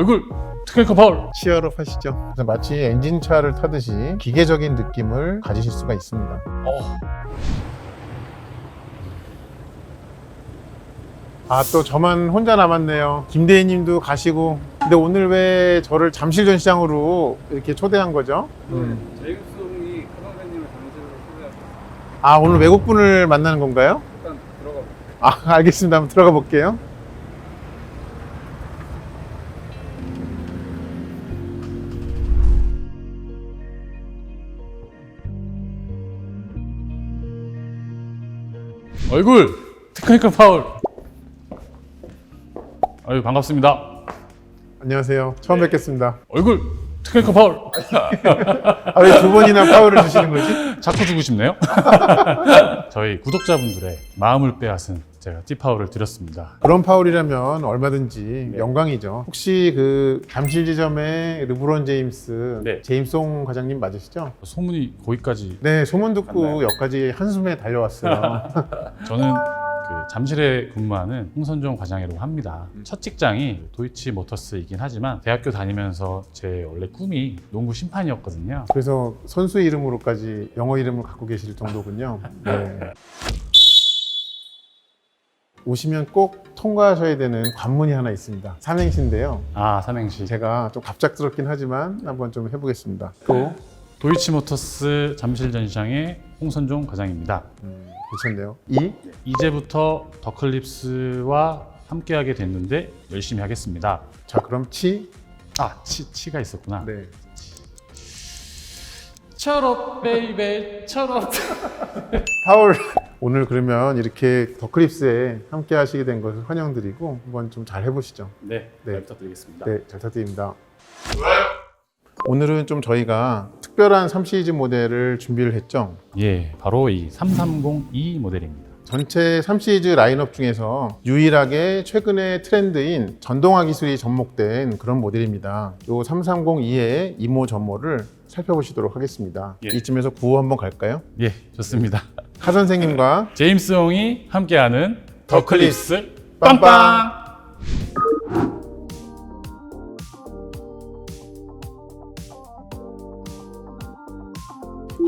얼굴 테크니컬 파울. 치열업 하시죠. 그래서 마치 엔진차를 타듯이 기계적인 느낌을 가지실 수가 있습니다. 어. 아또 저만 혼자 남았네요. 김대희님도 가시고. 근데 오늘 왜 저를 잠실전 시장으로 이렇게 초대한 거죠? 음. 제임스동이 큰 선생님을 당신으로 소개하고 아 오늘 외국분을 만나는 건가요? 일단 들어가 볼게요. 아 알겠습니다. 한번 들어가 볼게요. 얼굴 테크니컬 파울. 아유 반갑습니다. 안녕하세요. 처음 뵙겠습니다. 얼굴 테크니컬 파울. 아 왜 두 번이나 파워를 주시는 거지? 자꾸 주고 싶네요. 저희 구독자분들의 마음을 빼앗은 제가 띠파울을 드렸습니다. 그런 파울이라면 얼마든지 영광이죠. 혹시 그 잠실 지점의 르브론 제임스 네. 제임송 과장님 맞으시죠? 소문이 거기까지 네 소문 듣고 맞나요? 여기까지 한숨에 달려왔어요. 저는 그 잠실에 근무하는 홍선종 과장이라고 합니다. 첫 직장이 도이치 모터스이긴 하지만 대학교 다니면서 제 원래 꿈이 농구 심판이었거든요. 그래서 선수 이름으로까지 영어 이름을 갖고 계실 정도군요. 네. 오시면 꼭 통과하셔야 되는 관문이 하나 있습니다. 삼행시인데요. 아 삼행시. 제가 좀 갑작스럽긴 하지만 한번 좀 해보겠습니다. 또 도이치 모터스 잠실 전시장의 홍선종 과장입니다. 음, 괜찮네요. 이 이제부터 더클립스와 함께하게 됐는데 열심히 하겠습니다. 자 그럼 치 아 치, 치가 있었구나. 네. 철업 베이베 철업. 파울 오늘 그러면 이렇게 더클립스에 함께 하시게 된 것을 환영드리고 한번 좀 잘 해보시죠. 네, 네. 잘 부탁드리겠습니다. 네, 잘 부탁드립니다. 오늘은 좀 저희가 특별한 3 시리즈 모델을 준비를 했죠. 예, 바로 이 330E 모델입니다. 전체 3 시리즈 라인업 중에서 유일하게 최근의 트렌드인 전동화 기술이 접목된 그런 모델입니다. 이 330E의 이모 전모를 살펴보시도록 하겠습니다. 예. 이쯤에서 구호 한번 갈까요? 예, 좋습니다. 하 선생님과 제임스 홍이 함께하는 더클립스 빵빵!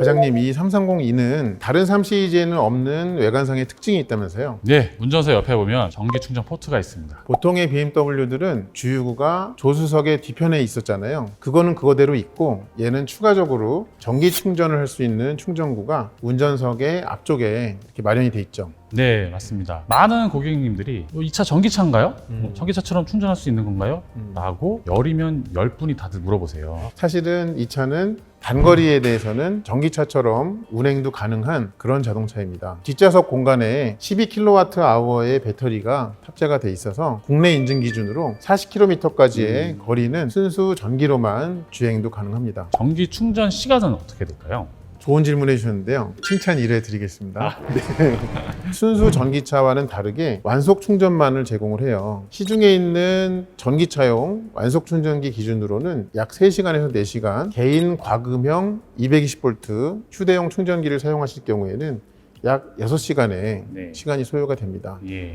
과장님 이 330E는 다른 3 시리즈에는 없는 외관상의 특징이 있다면서요? 네, 운전석 옆에 보면 전기 충전 포트가 있습니다. 보통의 BMW들은 주유구가 조수석의 뒤편에 있었잖아요. 그거는 그거대로 있고 얘는 추가적으로 전기 충전을 할 수 있는 충전구가 운전석의 앞쪽에 이렇게 마련이 돼 있죠. 네, 맞습니다. 많은 고객님들이 이 차 전기차인가요? 음. 어, 전기차처럼 충전할 수 있는 건가요? 음. 라고 열이면 열 분이 다들 물어보세요. 사실은 이 차는 단거리에 대해서는 전기차처럼 운행도 가능한 그런 자동차입니다. 뒷좌석 공간에 12kWh의 배터리가 탑재가 돼 있어서 국내 인증 기준으로 40km까지의 거리는 순수 전기로만 주행도 가능합니다. 전기 충전 시간은 어떻게 될까요? 좋은 질문 해 주셨는데요. 칭찬 1회 드리겠습니다. 네. 순수 전기차와는 다르게 완속 충전만을 제공을 해요. 시중에 있는 전기차용 완속 충전기 기준으로는 약 3시간에서 4시간 개인 과금형 220V 휴대용 충전기를 사용하실 경우에는 약 6시간의 네. 시간이 소요가 됩니다. 예.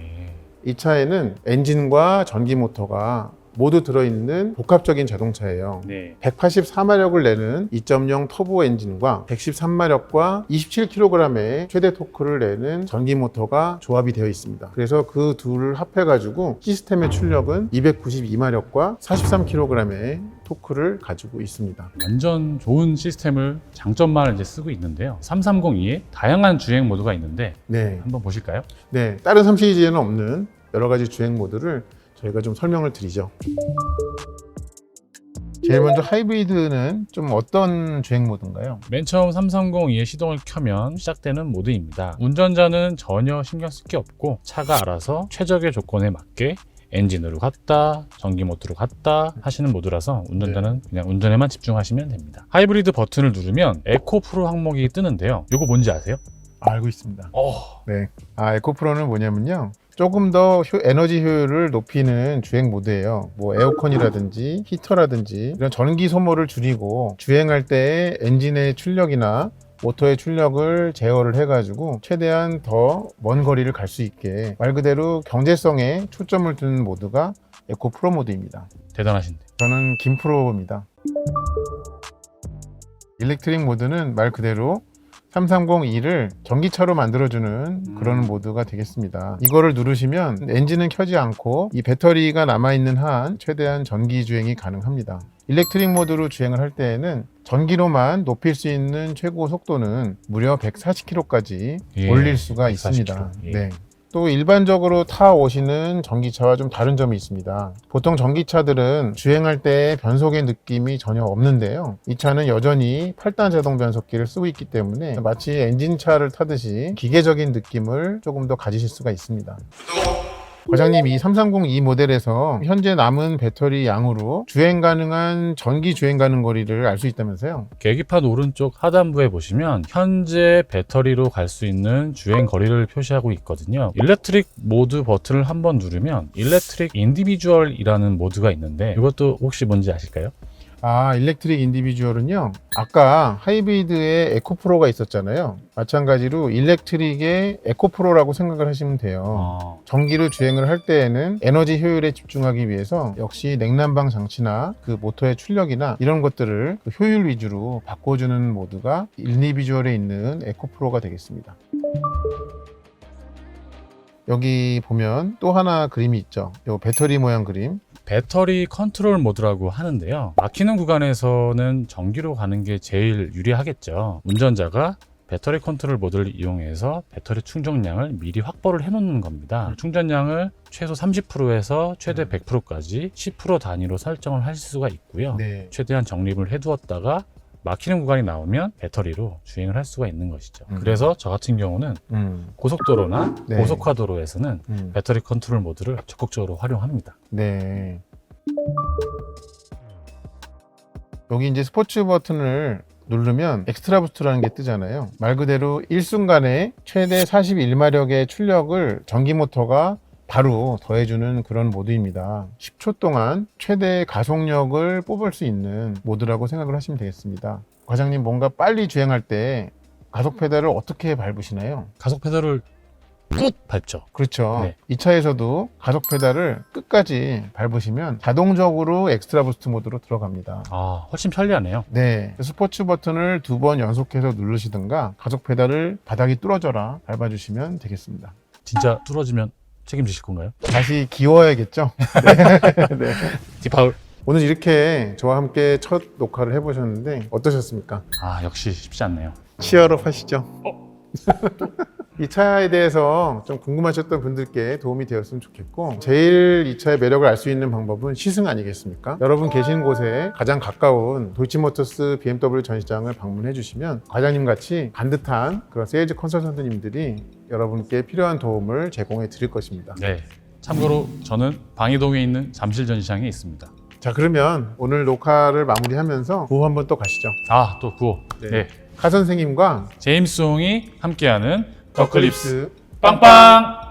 이 차에는 엔진과 전기 모터가 모두 들어있는 복합적인 자동차예요. 네. 184마력을 내는 2.0 터보 엔진과 113마력과 27kg의 최대 토크를 내는 전기 모터가 조합이 되어 있습니다. 그래서 그 둘을 합해가지고 시스템의 출력은 292마력과 43kg의 토크를 가지고 있습니다. 완전 좋은 시스템을 장점만을 이제 쓰고 있는데요. 330E에 다양한 주행 모드가 있는데 네. 한번 보실까요? 네. 다른 3 시리즈에는 없는 여러 가지 주행 모드를 저희가 좀 설명을 드리죠. 제일 먼저 하이브리드는 좀 어떤 주행 모드인가요? 맨 처음 330E의 시동을 켜면 시작되는 모드입니다. 운전자는 전혀 신경 쓸 게 없고 차가 알아서 최적의 조건에 맞게 엔진으로 갔다, 전기 모드로 갔다 하시는 모드라서 운전자는 그냥 운전에만 집중하시면 됩니다. 하이브리드 버튼을 누르면 에코 프로 항목이 뜨는데요. 이거 뭔지 아세요? 알고 있습니다. 어, 네. 아, 에코프로는 뭐냐면요. 조금 더 효- 에너지 효율을 높이는 주행 모드예요. 뭐 에어컨이라든지 히터라든지 이런 전기 소모를 줄이고 주행할 때 엔진의 출력이나 모터의 출력을 제어를 해가지고 최대한 더 먼 거리를 갈 수 있게 말 그대로 경제성에 초점을 두는 모드가 에코 프로 모드입니다. 대단하신데. 저는 김 프로입니다. 일렉트릭 모드는 말 그대로 330E를 전기차로 만들어주는 그런 모드가 되겠습니다. 이거를 누르시면 엔진은 켜지 않고 이 배터리가 남아있는 한 최대한 전기 주행이 가능합니다. 일렉트릭 모드로 주행을 할 때에는 전기로만 높일 수 있는 최고 속도는 무려 140km까지 예, 올릴 수가 140km. 있습니다. 예. 네. 또 일반적으로 타 오시는 전기차와 좀 다른 점이 있습니다. 보통 전기차들은 주행할 때 변속의 느낌이 전혀 없는데요. 이 차는 여전히 8단 자동 변속기를 쓰고 있기 때문에 마치 엔진차를 타듯이 기계적인 느낌을 조금 더 가지실 수가 있습니다. 과장님, 이 330E 모델에서 현재 남은 배터리 양으로 주행 가능한 전기 주행 가능 거리를 알 수 있다면서요? 계기판 오른쪽 하단부에 보시면 현재 배터리로 갈 수 있는 주행 거리를 표시하고 있거든요. 일렉트릭 모드 버튼을 한번 누르면 일렉트릭 인디비주얼이라는 모드가 있는데 이것도 혹시 뭔지 아실까요? 아, 일렉트릭 인디비주얼은요. 아까 하이브리드에 에코프로가 있었잖아요. 마찬가지로 일렉트릭의 에코프로라고 생각을 하시면 돼요. 어, 전기로 주행을 할 때에는 에너지 효율에 집중하기 위해서 역시 냉난방 장치나 그 모터의 출력이나 이런 것들을 그 효율 위주로 바꿔주는 모드가 인디비주얼에 있는 에코프로가 되겠습니다. 여기 보면 또 하나 그림이 있죠. 요 배터리 모양 그림. 배터리 컨트롤 모드라고 하는데요. 막히는 구간에서는 전기로 가는 게 제일 유리하겠죠. 운전자가 배터리 컨트롤 모드를 이용해서 배터리 충전량을 미리 확보를 해놓는 겁니다. 충전량을 최소 30%에서 최대 100%까지 10% 단위로 설정을 하실 수가 있고요. 네. 최대한 적립을 해두었다가 막히는 구간이 나오면 배터리로 주행을 할 수가 있는 것이죠. 음. 그래서 저 같은 경우는 음. 고속도로나 네. 고속화도로에서는 음. 배터리 컨트롤 모드를 적극적으로 활용합니다. 네. 여기 이제 스포츠 버튼을 누르면 엑스트라 부스트라는 게 뜨잖아요. 말 그대로 일순간에 최대 41마력의 출력을 전기 모터가 바로 더해주는 그런 모드입니다. 10초 동안 최대 가속력을 뽑을 수 있는 모드라고 생각을 하시면 되겠습니다. 과장님 뭔가 빨리 주행할 때 가속 페달을 어떻게 밟으시나요? 가속 페달을 꾹 밟죠. 그렇죠. 네. 이 차에서도 가속 페달을 끝까지 밟으시면 자동적으로 엑스트라 부스트 모드로 들어갑니다. 아, 훨씬 편리하네요. 네. 스포츠 버튼을 두 번 연속해서 누르시든가 가속 페달을 바닥이 뚫어져라 밟아주시면 되겠습니다. 진짜 뚫어지면 책임지실 건가요? 다시 기워야겠죠? 네. 디파울. 오늘 이렇게 저와 함께 첫 녹화를 해보셨는데 어떠셨습니까? 아, 역시 쉽지 않네요. 치열업 하시죠? 이 차에 대해서 좀 궁금하셨던 분들께 도움이 되었으면 좋겠고 제일 이 차의 매력을 알 수 있는 방법은 시승 아니겠습니까? 여러분 계신 곳에 가장 가까운 도이치모터스 BMW 전시장을 방문해 주시면 과장님 같이 반듯한 그런 세일즈 컨설턴트님들이 여러분께 필요한 도움을 제공해 드릴 것입니다. 네. 참고로 저는 방이동에 있는 잠실 전시장에 있습니다. 자 그러면 오늘 녹화를 마무리하면서 구호 한번 또 가시죠. 아, 또 구호. 네. 네. 카 선생님과 제임스 홍이 함께하는 더클립스 빵빵!